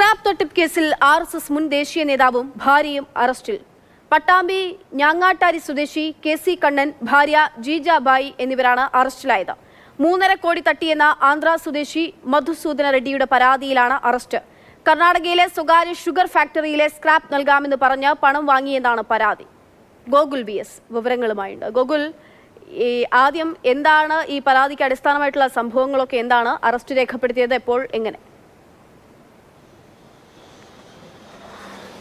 Scrap തട്ടിപ്പ് കേസിൽ R S S മുൻ ദേശീയ നേതാവും ഭാര്യയും അറസ്റ്റിൽ. പട്ടാമ്പി ഞാങ്ങാട്ടാരി സ്വദേശി കെ സി കണ്ണൻ ഭാര്യ ജീജാബായി എന്നിവരാണ് അറസ്റ്റിലായത്. മൂന്നര കോടി തട്ടിയെന്ന ആന്ധ്ര സ്വദേശി മധുസൂദന റെഡ്ഡിയുടെ പരാതിയിലാണ് അറസ്റ്റ്. കർണാടകയിലെ സ്വകാര്യ ഷുഗർ ഫാക്ടറിയിലെ സ്ക്രാപ്പ് നൽകാമെന്ന് പറഞ്ഞ് പണം വാങ്ങിയെന്നാണ് പരാതി. ഗോകുൽ വി എസ് വിവരങ്ങളുമായുണ്ട്. ഗോകുൽ ഈ ആദ്യം എന്താണ് ഈ പരാതിക്ക് അടിസ്ഥാനമായിട്ടുള്ള സംഭവങ്ങളൊക്കെ എന്താണ്? അറസ്റ്റ് രേഖപ്പെടുത്തിയത് എപ്പോൾ? എങ്ങനെ?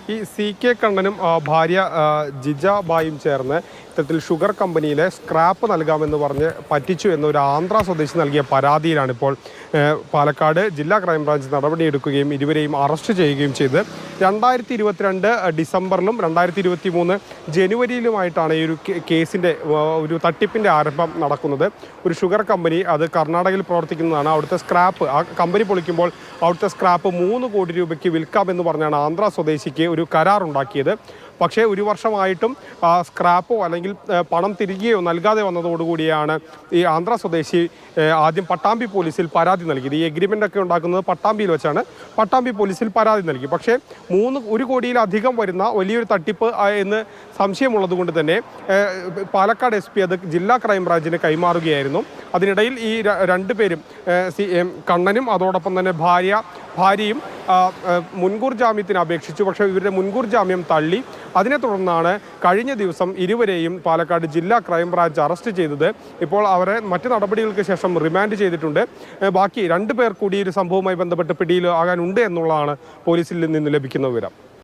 ഈ സി കെ കണ്ണനും ഭാര്യ ജിജ ബായും ചേർന്ന് ഇത്തരത്തിൽ ഷുഗർ കമ്പനിയിലെ സ്ക്രാപ്പ് നൽകാമെന്ന് പറഞ്ഞ് പറ്റിച്ചു എന്നൊരു ആന്ധ്ര സ്വദേശി നൽകിയ പരാതിയിലാണ് ഇപ്പോൾ പാലക്കാട് ജില്ലാ ക്രൈംബ്രാഞ്ച് നടപടിയെടുക്കുകയും ഇരുവരെയും അറസ്റ്റ് ചെയ്യുകയും ചെയ്ത് രണ്ടായിരത്തി ഇരുപത്തിരണ്ട് ഡിസംബറിലും രണ്ടായിരത്തി ഇരുപത്തി മൂന്ന് ജനുവരിയിലുമായിട്ടാണ് ഈ ഒരു കേസിന്റെ ഒരു തട്ടിപ്പിന്റെ ആരംഭം നടക്കുന്നത്. ഒരു ഷുഗർ കമ്പനി അത് കർണാടകയിൽ പ്രവർത്തിക്കുന്നതാണ്. അവിടുത്തെ സ്ക്രാപ്പ് ആ കമ്പനി പൊളിക്കുമ്പോൾ അവിടുത്തെ സ്ക്രാപ്പ് മൂന്ന് കോടി രൂപയ്ക്ക് വിൽക്കാമെന്ന് പറഞ്ഞാണ് ആന്ധ്ര സ്വദേശിക്ക് ഒരു കരാർ ഉണ്ടാക്കിയത് പക്ഷേ ഒരു വർഷമായിട്ടും സ്ക്രാപ്പോ അല്ലെങ്കിൽ പണം തിരികെയോ നൽകാതെ വന്നതോടുകൂടിയാണ് ഈ ആന്ധ്ര സ്വദേശി ആദ്യം പട്ടാമ്പി പോലീസിൽ പരാതി നൽകിയത്. ഈ എഗ്രിമെന്റ് ഒക്കെ ഉണ്ടാക്കുന്നത് പട്ടാമ്പിയിൽ വെച്ചാണ്. പട്ടാമ്പി പോലീസിൽ പരാതി നൽകി. പക്ഷേ മൂന്ന് ഒരു കോടിയിലധികം വരുന്ന വലിയൊരു തട്ടിപ്പ് എന്ന് സംശയമുള്ളത് കൊണ്ട് തന്നെ പാലക്കാട് എസ് പി അത് ജില്ലാ ക്രൈംബ്രാഞ്ചിന് കൈമാറുകയായിരുന്നു. അതിനിടയിൽ ഈ രണ്ടുപേരും പേരും സി കണ്ണനും അതോടൊപ്പം തന്നെ ഭാര്യ ഭാര്യയും മുൻകൂർ ജാമ്യത്തിന് അപേക്ഷിച്ചു. പക്ഷേ ഇവരുടെ മുൻകൂർ ജാമ്യം തള്ളി. അതിനെ തുടർന്നാണ് കഴിഞ്ഞ ദിവസം ഇരുവരെയും പാലക്കാട് ജില്ലാ ക്രൈംബ്രാഞ്ച് അറസ്റ്റ് ചെയ്തത്. ഇപ്പോൾ അവരെ മറ്റ് നടപടികൾക്ക് ശേഷം റിമാൻഡ് ചെയ്തിട്ടുണ്ട്. ബാക്കി രണ്ട് പേർ കൂടി ഒരു സംഭവവുമായി ബന്ധപ്പെട്ട് പിടിയിൽ ആകാനുണ്ട് എന്നുള്ളതാണ് പോലീസിൽ നിന്ന് ലഭിക്കുന്ന വിവരം.